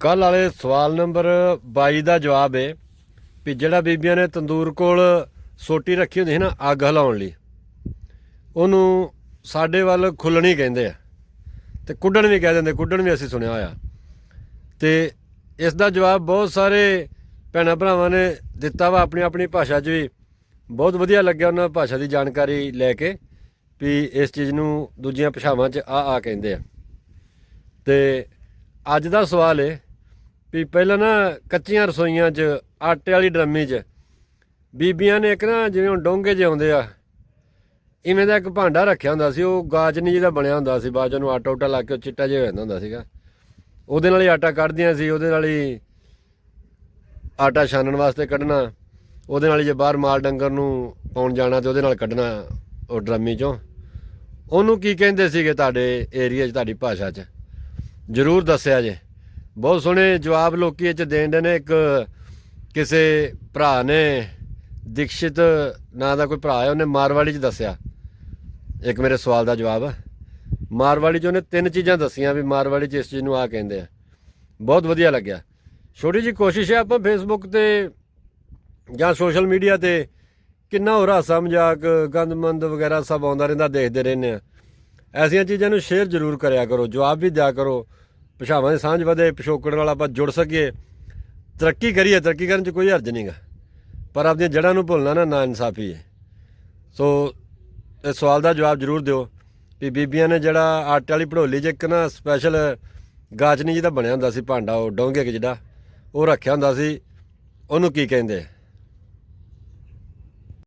ਕੱਲ ਵਾਲੇ ਸਵਾਲ ਨੰਬਰ 22 ਦਾ ਜਵਾਬ ਹੈ ਵੀ ਜਿਹੜਾ ਬੀਬੀਆਂ ਨੇ ਤੰਦੂਰ ਕੋਲ ਸੋਟੀ ਰੱਖੀ ਹੁੰਦੀ ਸੀ ਨਾ ਅੱਗ ਹਲਾਉਣ ਲਈ, ਉਹਨੂੰ ਸਾਡੇ ਵੱਲ ਖੁੱਲਣੀ ਕਹਿੰਦੇ ਆ ਤੇ ਕੁੱਡਣ ਵੀ ਕਹਿ ਦਿੰਦੇ ਕੁੱਡਣ ਵੀ ਅਸੀਂ ਸੁਣਿਆ ਹੋਇਆ। ਤੇ ਇਸ ਦਾ ਜਵਾਬ ਬਹੁਤ ਸਾਰੇ ਭੈਣਾਂ ਭਰਾਵਾਂ ਨੇ ਦਿੱਤਾ ਵਾ ਆਪਣੀ ਆਪਣੀ ਭਾਸ਼ਾ 'ਚ ਵੀ। ਬਹੁਤ ਵਧੀਆ ਲੱਗਿਆ ਉਹਨਾਂ ਭਾਸ਼ਾ ਦੀ ਜਾਣਕਾਰੀ ਲੈ ਕੇ ਵੀ ਇਸ ਚੀਜ਼ ਨੂੰ ਦੂਜੀਆਂ ਭਾਸ਼ਾਵਾਂ 'ਚ ਆ ਆ ਕਹਿੰਦੇ ਆ। ਤੇ ਅੱਜ ਦਾ ਸਵਾਲ ਹੈ ਵੀ ਪਹਿਲਾਂ ਨਾ ਕੱਚੀਆਂ ਰਸੋਈਆਂ 'ਚ, ਆਟੇ ਵਾਲੀ ਡਰਮੀ 'ਚ। ਬੀਬੀਆਂ ਨੇ ਇੱਕ ਨਾ ਜਿਵੇਂ ਹੁਣ ਡੋਂਗੇ ਜਿਹੇ ਆਉਂਦੇ ਆ, ਇਵੇਂ ਦਾ ਇੱਕ ਭਾਂਡਾ ਰੱਖਿਆ ਹੁੰਦਾ ਸੀ, ਉਹ ਗਾਜਨੀ ਜਿਹਦਾ ਬਣਿਆ ਹੁੰਦਾ ਸੀ, ਬਾਅਦ 'ਚ ਉਹਨੂੰ ਆਟਾ ਉਟਾ ਲਾ ਕੇ ਉਹ ਚਿੱਟਾ ਜਿਹਾ ਹੋ ਜਾਂਦਾ ਹੁੰਦਾ ਸੀਗਾ। ਉਹਦੇ ਨਾਲ ਹੀ ਆਟਾ ਕੱਢਦੀਆਂ ਸੀ, ਉਹਦੇ ਨਾਲ ਹੀ ਆਟਾ ਛਾਨਣ ਵਾਸਤੇ ਕੱਢਣਾ, ਉਹਦੇ ਨਾਲ ਹੀ ਜੇ ਬਾਹਰ ਮਾਲ ਡੰਗਰ ਨੂੰ ਪਾਉਣ ਜਾਣਾ ਤੇ ਉਹਦੇ ਨਾਲ ਕੱਢਣਾ ਉਹ ਡਰਮੀ 'ਚੋਂ। ਉਹਨੂੰ ਕੀ ਕਹਿੰਦੇ ਸੀਗੇ ਤੁਹਾਡੇ ਏਰੀਆ 'ਚ, ਤੁਹਾਡੀ ਭਾਸ਼ਾ 'ਚ? ਜਰੂਰ ਦੱਸਿਆ ਜੇ। ਬਹੁਤ ਸੋਹਣੇ ਜਵਾਬ ਲੋਕੀ ਇਹ 'ਚ ਦੇਣ ਦੇ ਨੇ। ਇੱਕ ਕਿਸੇ ਭਰਾ ਨੇ ਦੀਕਸ਼ਿਤ ਨਾਂ ਦਾ ਕੋਈ ਭਰਾ ਹੈ ਉਹਨੇ ਮਾਰਵਾੜੀ 'ਚ ਦੱਸਿਆ। ਇੱਕ ਮੇਰੇ ਸਵਾਲ ਦਾ ਜਵਾਬ ਆ। ਮਾਰਵਾੜੀ 'ਚ ਉਹਨੇ ਤਿੰਨ ਚੀਜ਼ਾਂ ਦੱਸੀਆਂ ਵੀ ਮਾਰਵਾੜੀ 'ਚ ਇਸ ਚੀਜ਼ ਨੂੰ ਆ ਕਹਿੰਦੇ ਆ। ਬਹੁਤ ਵਧੀਆ ਲੱਗਿਆ। ਛੋਟੀ ਜੀ ਕੋਸ਼ਿਸ਼ ਹੈ ਆਪਾਂ ਫੇਸਬੁੱਕ ਤੇ ਜਾਂ ਸੋਸ਼ਲ ਮੀਡੀਆ ਤੇ ਕਿੰਨਾ ਹੋਰ ਹਾਸਾ ਮਜ਼ਾਕ, ਗੰਦਮੰਦ ਵਗੈਰਾ ਸਭ ਆਉਂਦਾ ਰਹਿੰਦਾ, ਦੇਖਦੇ ਰਹਿੰਦੇ ਆ। ਐਸੀਆਂ ਚੀਜ਼ਾਂ ਨੂੰ ਸ਼ੇਅਰ ਜ਼ਰੂਰ ਕਰਿਆ ਕਰੋ, ਜਵਾਬ ਵੀ ਦਿਆ ਕਰੋ। ਭਾਸ਼ਾਵਾਂ ਦੀ ਸਾਂਝ ਵਧੇ, ਪਿਛੋਕੜ ਨਾਲ ਆਪਾਂ ਜੁੜ ਸਕੀਏ। ਤਰੱਕੀ ਕਰੀਏ, ਤਰੱਕੀ ਕਰਨ 'ਚ ਕੋਈ ਹਰਜ ਨਹੀਂਗਾ ਪਰ ਆਪਣੀਆਂ ਜੜ੍ਹਾਂ ਨੂੰ ਭੁੱਲਣਾ ਨਾ ਨਾ ਇਨਸਾਫੀ ਹੈ। ਸੋ ਇਸ ਸਵਾਲ ਦਾ ਜਵਾਬ ਜ਼ਰੂਰ ਦਿਓ ਵੀ ਬੀਬੀਆਂ ਨੇ ਜਿਹੜਾ ਆਟੇ ਵਾਲੀ ਭੜੋਲੀ 'ਚ ਇੱਕ ਨਾ ਸਪੈਸ਼ਲ ਗਾਚਨੀ ਜਿਹਦਾ ਬਣਿਆ ਹੁੰਦਾ ਸੀ, ਭਾਂਡਾ, ਉਹ ਡੋਂਗੇ ਜਿਹੜਾ ਉਹ ਰੱਖਿਆ ਹੁੰਦਾ ਸੀ। ਉਹਨੂੰ ਕੀ ਕਹਿੰਦੇ